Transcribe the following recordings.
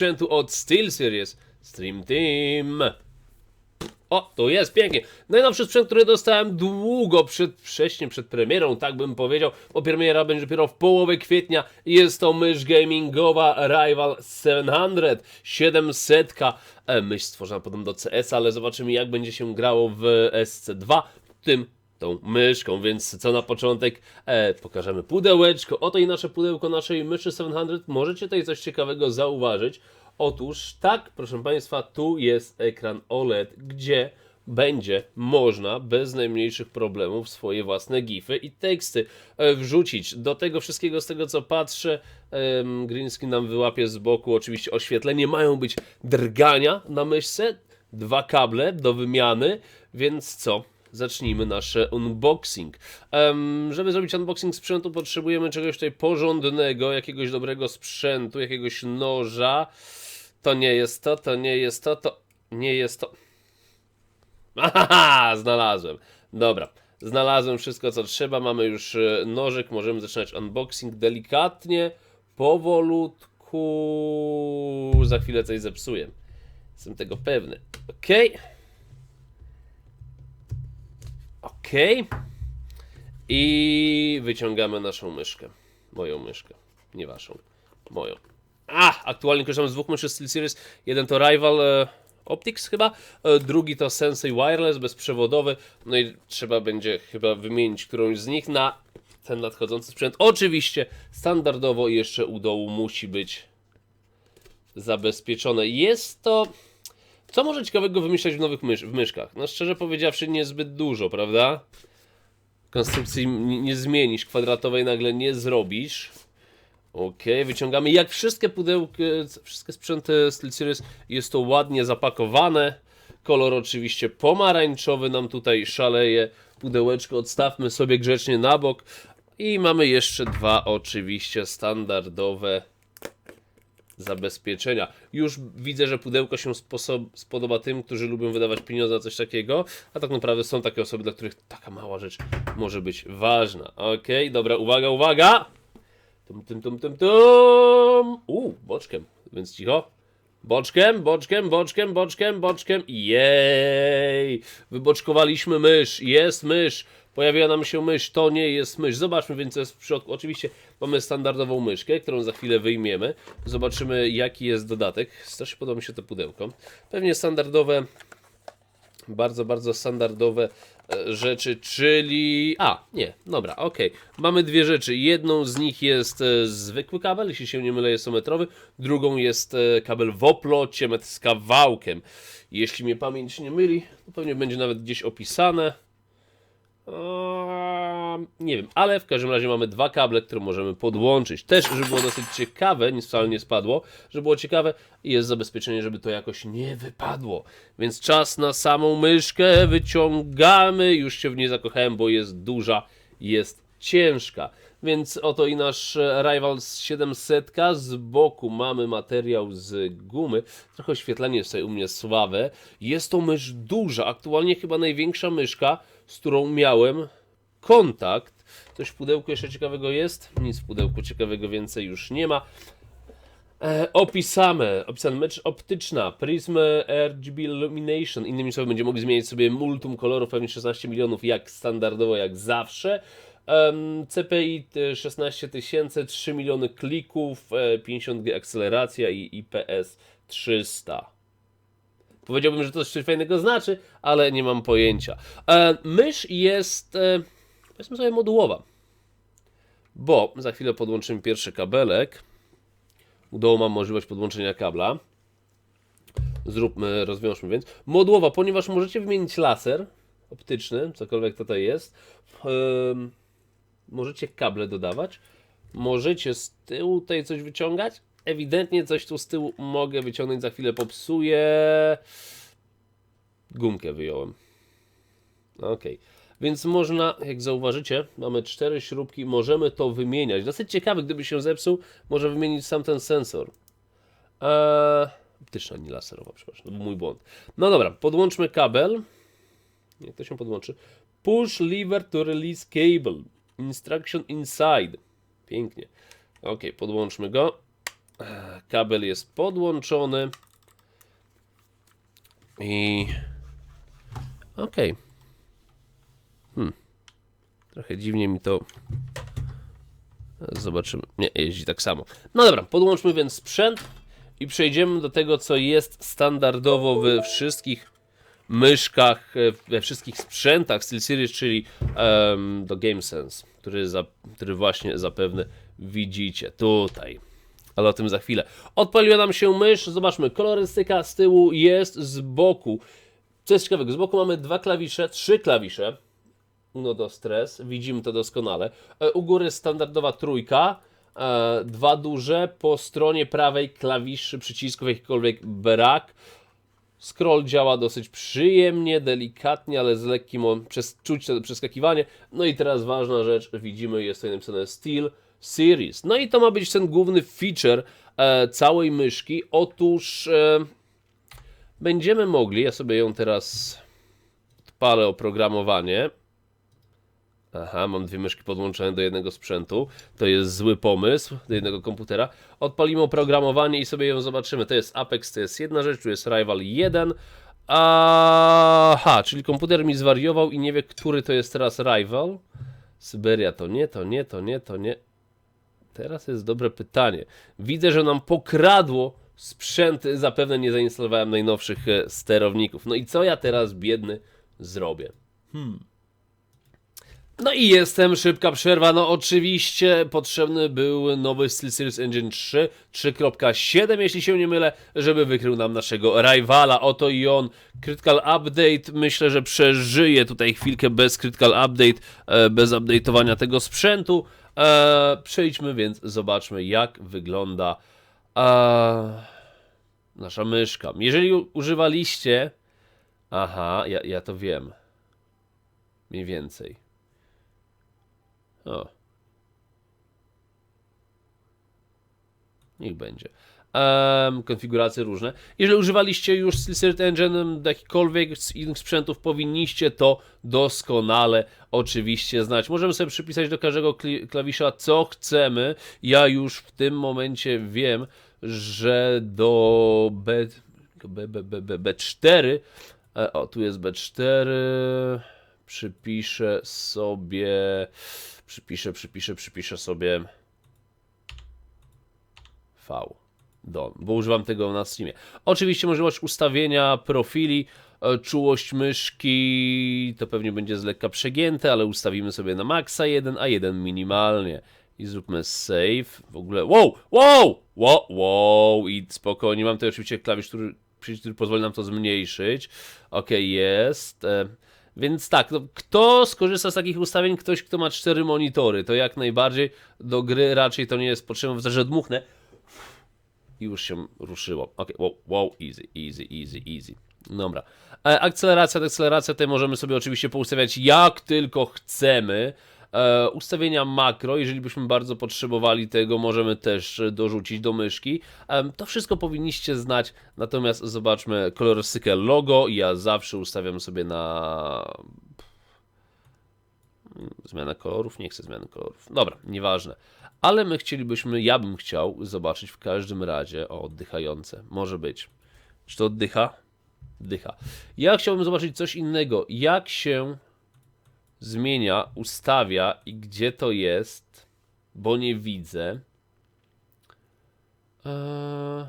sprzętu od SteelSeries Stream Team. O, tu jest, pięknie. Najnowszy sprzęt, który dostałem długo przed, wcześniej przed premierą, tak bym powiedział, bo premiera będzie dopiero w połowie kwietnia. Jest to mysz gamingowa Rival 700, 700. E, mysz stworzona podobno do CS, ale zobaczymy jak będzie się grało w SC2, tym tą myszką, więc co na początek e, pokażemy pudełeczko. Oto i nasze pudełko naszej myszy 700. Możecie tutaj coś ciekawego zauważyć. Otóż tak, proszę Państwa, tu jest ekran OLED, gdzie będzie można bez najmniejszych problemów swoje własne gify i teksty e, wrzucić. Do tego wszystkiego, z tego co patrzę, em, green screen nam wyłapie z boku oczywiście oświetlenie. Mają być drgania na myszce, dwa kable do wymiany, więc co? Zacznijmy nasz unboxing. Em, żeby zrobić unboxing sprzętu, potrzebujemy czegoś tutaj porządnego, jakiegoś dobrego sprzętu, jakiegoś noża. To nie jest to, to nie jest to, to nie jest to. Aha, znalazłem. Dobra, znalazłem wszystko co trzeba. Mamy już e, nożyk, możemy zaczynać unboxing delikatnie, powolutku. Za chwilę coś zepsuję. Jestem tego pewny. Okej. Okej. I wyciągamy naszą myszkę. Moją myszkę. Nie waszą. Moją. A, aktualnie korzystamy z dwóch myszy SteelSeries. Jeden to Rival e, Optics chyba, e, drugi to Sensei Wireless bezprzewodowy. No i trzeba będzie chyba wymienić którąś z nich na ten nadchodzący sprzęt. Oczywiście standardowo jeszcze u dołu musi być zabezpieczone. Jest to... Co może ciekawego wymyślać w nowych mysz w myszkach? No szczerze powiedziawszy niezbyt dużo, prawda? Konstrukcji nie, zmienisz, kwadratowej nagle nie zrobisz. Okej, wyciągamy. Jak wszystkie pudełki, wszystkie sprzęty SteelSeries jest to ładnie zapakowane. Kolor oczywiście pomarańczowy nam tutaj szaleje. Pudełeczko odstawmy sobie grzecznie na bok. I mamy jeszcze dwa oczywiście standardowe zabezpieczenia. Już widzę, że pudełko się spodoba tym, którzy lubią wydawać pieniądze na coś takiego, a tak naprawdę są takie osoby, dla których taka mała rzecz może być ważna. Okej, dobra, uwaga, uwaga! Tum, tum, tum, tum, tum. Uuu, boczkiem, więc cicho. Boczkiem, boczkiem, boczkiem, boczkiem, boczkiem. Jej! Wyboczkowaliśmy mysz. Jest mysz. Pojawiła nam się mysz. To nie jest mysz. Zobaczmy więc, co jest w środku. Oczywiście mamy standardową myszkę, którą za chwilę wyjmiemy. Zobaczymy, jaki jest dodatek. Strasznie podoba mi się to pudełko. Pewnie standardowe bardzo, bardzo standardowe e, rzeczy, czyli... A, nie, dobra, okej. Mamy dwie rzeczy. Jedną z nich jest e, zwykły kabel, jeśli się nie mylę jest to metrowy. Drugą jest e, kabel w oplocie, metr z kawałkiem. Jeśli mnie pamięć nie myli, to pewnie będzie nawet gdzieś opisane. Eee, nie wiem, ale w każdym razie mamy dwa kable, które możemy podłączyć. Też, żeby było dosyć ciekawe, nic wcale nie spadło, żeby było ciekawe jest zabezpieczenie, żeby to jakoś nie wypadło. Więc czas na samą myszkę, wyciągamy, już się w niej zakochałem, bo jest duża, jest ciężka. Więc oto i nasz Rival 700. Z boku mamy materiał z gumy. Trochę oświetlenie jest tutaj u mnie słabe. Jest to mysz duża, aktualnie chyba największa myszka, z którą miałem kontakt. Coś w pudełku jeszcze ciekawego jest? Nic w pudełku ciekawego więcej już nie ma. E, opisane, opisane mecz optyczna, Prism RGB Illumination. Innymi słowy, będziemy mogli zmienić sobie multum kolorów, pewnie 16 milionów, jak standardowo, jak zawsze. CPI y, 16000, 3 miliony klików, e, 50G akceleracja i IPS 300. Powiedziałbym, że to coś fajnego znaczy, ale nie mam pojęcia. E, mysz jest, e, powiedzmy sobie, modułowa. Bo za chwilę podłączymy pierwszy kabelek. U dołu mam możliwość podłączenia kabla. Zróbmy, rozwiążmy więc. Modułowa, ponieważ możecie wymienić laser optyczny, cokolwiek to tutaj jest. Em, możecie kable dodawać. Możecie z tyłu tutaj coś wyciągać. Ewidentnie coś tu z tyłu mogę wyciągnąć, za chwilę popsuję. Gumkę wyjąłem. Okej. Więc można, jak zauważycie, mamy cztery śrubki, możemy to wymieniać. Dosyć ciekawe, gdyby się zepsuł, może wymienić sam ten sensor. Eee, nie laserowa, przepraszam, to był mój błąd. No dobra, podłączmy kabel. Jak to się podłączy? Push lever to release cable. Instruction inside. Pięknie. Ok, podłączmy go. E, Kabel jest podłączony. I. Okej. Hmm. Trochę dziwnie mi to. Zobaczymy. Nie, jeździ tak samo. No dobra, podłączmy więc sprzęt i przejdziemy do tego, co jest standardowo we wszystkich myszkach, e, we wszystkich sprzętach SteelSeries, czyli em, do GameSense, który, za, który właśnie zapewne widzicie tutaj. Ale o tym za chwilę. Odpaliła nam się mysz, zobaczmy, kolorystyka z tyłu jest z boku. Co jest ciekawego, z boku mamy dwa klawisze, trzy klawisze. No do stres, widzimy to doskonale. E, U góry standardowa trójka, e, dwa duże, po stronie prawej klawiszy przycisków jakikolwiek brak. Scroll działa dosyć przyjemnie, delikatnie, ale z lekkim przez, czuć to przeskakiwanie. No i teraz ważna rzecz, widzimy, jest tutaj napisane Steel Series. No i to ma być ten główny feature e, całej myszki. Otóż e, będziemy mogli, ja sobie ją teraz odpalę oprogramowanie. Aha, mam dwie myszki podłączone do jednego sprzętu. To jest zły pomysł do jednego komputera. Odpalimy oprogramowanie i sobie ją zobaczymy. To jest Apex, to jest jedna rzecz, tu jest Rival 1. Aha, czyli komputer mi zwariował i nie wie, który to jest teraz Rival. Syberia to nie, to nie, to nie, to nie. Teraz jest dobre pytanie. Widzę, że nam pokradło sprzęt. Zapewne nie zainstalowałem najnowszych e, sterowników. No i co ja teraz, biedny, zrobię? No i jestem, szybka przerwa. No oczywiście potrzebny był nowy SteelSeries Engine 3, 3.7 jeśli się nie mylę, żeby wykrył nam naszego rywala. Oto i on. Critical Update, myślę, że przeżyje tutaj chwilkę bez Critical Update, e, bez update'owania tego sprzętu. E, Przejdźmy więc, zobaczmy jak wygląda e, nasza myszka. Jeżeli używaliście... Aha, ja, ja to wiem. Mniej więcej. O. Niech będzie. Um, konfiguracje różne. Jeżeli używaliście już SteelSeries Engine jakikolwiek z innych sprzętów, powinniście to doskonale oczywiście znać. Możemy sobie przypisać do każdego klawisza co chcemy. Ja już w tym momencie wiem, że do B, B, B, B, B, B4 e, o, tu jest B4 przypiszę sobie przypiszę, przypiszę, przypiszę sobie V. Don, bo używam tego na Steamie. Oczywiście możliwość ustawienia profili, e, czułość myszki to pewnie będzie z lekka przegięte, ale ustawimy sobie na maksa 1, a 1 minimalnie. I zróbmy save. W ogóle. Wow! Wow! Wow! Wow! I spokojnie. Mam tutaj oczywiście klawisz, który, który pozwoli nam to zmniejszyć. Ok, jest. E, Więc tak, no, kto skorzysta z takich ustawień? Ktoś, kto ma cztery monitory. To jak najbardziej do gry raczej to nie jest potrzebne. Wystarczy, że dmuchnę już się ruszyło. Ok, wow, wow, easy, easy, easy, easy. Dobra. E, akceleracja, deakceleracja, tutaj możemy sobie oczywiście poustawiać jak tylko chcemy. E, ustawienia makro, jeżeli byśmy bardzo potrzebowali tego, możemy też dorzucić do myszki. E, to wszystko powinniście znać, natomiast zobaczmy kolorystykę logo. Ja zawsze ustawiam sobie na Zmiana kolorów? Nie chcę zmiany kolorów. Dobra, nieważne. Ale my chcielibyśmy, ja bym chciał zobaczyć w każdym razie o oddychające. Może być. Czy to oddycha? Dycha. Ja chciałbym zobaczyć coś innego. Jak się zmienia, ustawia i gdzie to jest, bo nie widzę. Eee...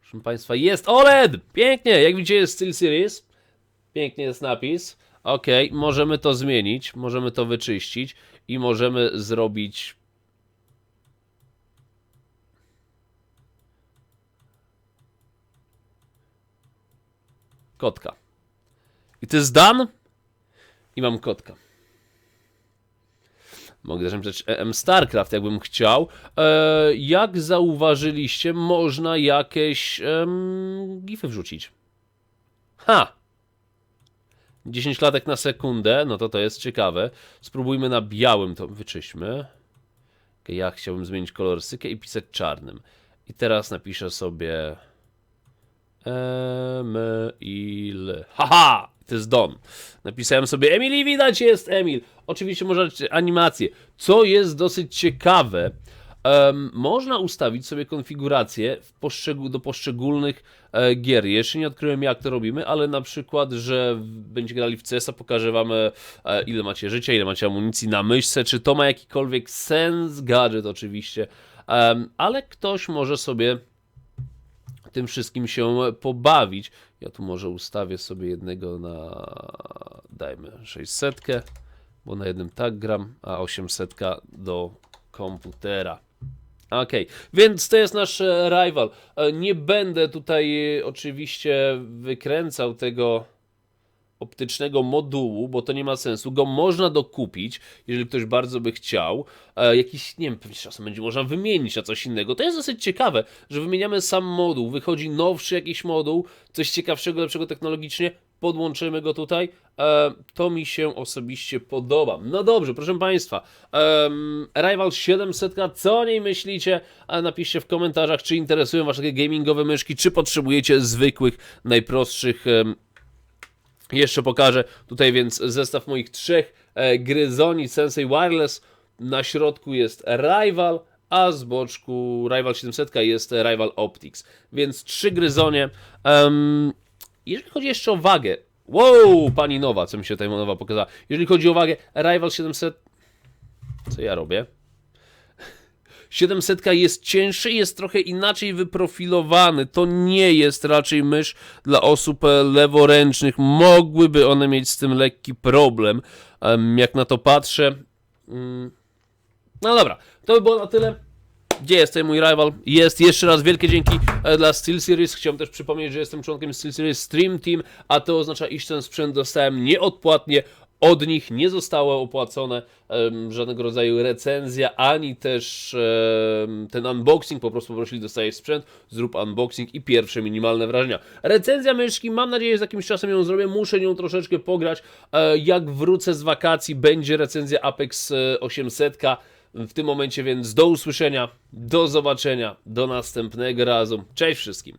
Proszę Państwa, jest OLED! Pięknie! Jak widzicie, jest SteelSeries. Pięknie jest napis. Ok, możemy to zmienić, możemy to wyczyścić i możemy zrobić. Kotka. I to jest done. I mam kotka. Mogę też napisać EM StarCraft, jakbym chciał. E, jak zauważyliście, można jakieś em, gify wrzucić. Ha! 10 klatek na sekundę, no to to jest ciekawe. Spróbujmy na białym to wyczyśmy. Ja chciałbym zmienić kolorystykę i pisać czarnym. I teraz napiszę sobie Emil. Haha! To jest Don. Napisałem sobie Emil i widać jest Emil. Oczywiście można animację. Co jest dosyć ciekawe, można ustawić sobie konfigurację do poszczególnych e, gier. Jeszcze nie odkryłem jak to robimy, ale na przykład, że będziecie grali w CS-a, pokażę wam e, e, ile macie życia, ile macie amunicji na myszce, czy to ma jakikolwiek sens, gadżet oczywiście, ale ktoś może sobie tym wszystkim się pobawić. Ja tu może ustawię sobie jednego na, dajmy 600, bo na jednym tak gram, a 800 do komputera. Okej, więc to jest nasz e, rival. E, Nie będę tutaj e, oczywiście wykręcał tego optycznego modułu, bo to nie ma sensu. Go można dokupić, jeżeli ktoś bardzo by chciał. Jakiś, nie wiem, pewnie czasem będzie można wymienić na coś innego. To jest dosyć ciekawe, że wymieniamy sam moduł, wychodzi nowszy jakiś moduł, coś ciekawszego, lepszego technologicznie, podłączymy go tutaj. E, to mi się osobiście podoba. No dobrze, proszę Państwa. em, Rival 700, co o niej myślicie? Napiszcie w komentarzach, czy interesują Was takie gamingowe myszki, czy potrzebujecie zwykłych, najprostszych jeszcze pokażę tutaj więc zestaw moich trzech e, gryzoni Sensei Wireless. Na środku jest Rival, a z boczku Rival 700 jest Rival Optics. Więc trzy gryzonie. Em, jeżeli chodzi jeszcze o wagę. Wow, pani nowa, co mi się tutaj nowa pokazała. Jeżeli chodzi o wagę, Rival 700. Co ja robię? 700 jest cięższy jest trochę inaczej wyprofilowany. To nie jest raczej mysz dla osób e, leworęcznych. Mogłyby one mieć z tym lekki problem. Em, Jak na to patrzę. Mm. No dobra, to by było na tyle. Gdzie jest ten mój rival? Jest. Jeszcze raz wielkie dzięki e, dla SteelSeries. Chciałem też przypomnieć, że jestem członkiem SteelSeries Stream Team, a to oznacza, iż ten sprzęt dostałem nieodpłatnie od nich, nie zostało opłacone em, żadnego rodzaju recenzja, ani też em, ten unboxing, po prostu poprosili, dostajesz sprzęt, zrób unboxing i pierwsze minimalne wrażenia. Recenzja myszki, mam nadzieję, że z jakimś czasem ją zrobię, muszę nią troszeczkę pograć. E, jak wrócę z wakacji, będzie recenzja Apex e, 800. W tym momencie więc do usłyszenia, do zobaczenia, do następnego razu. Cześć wszystkim.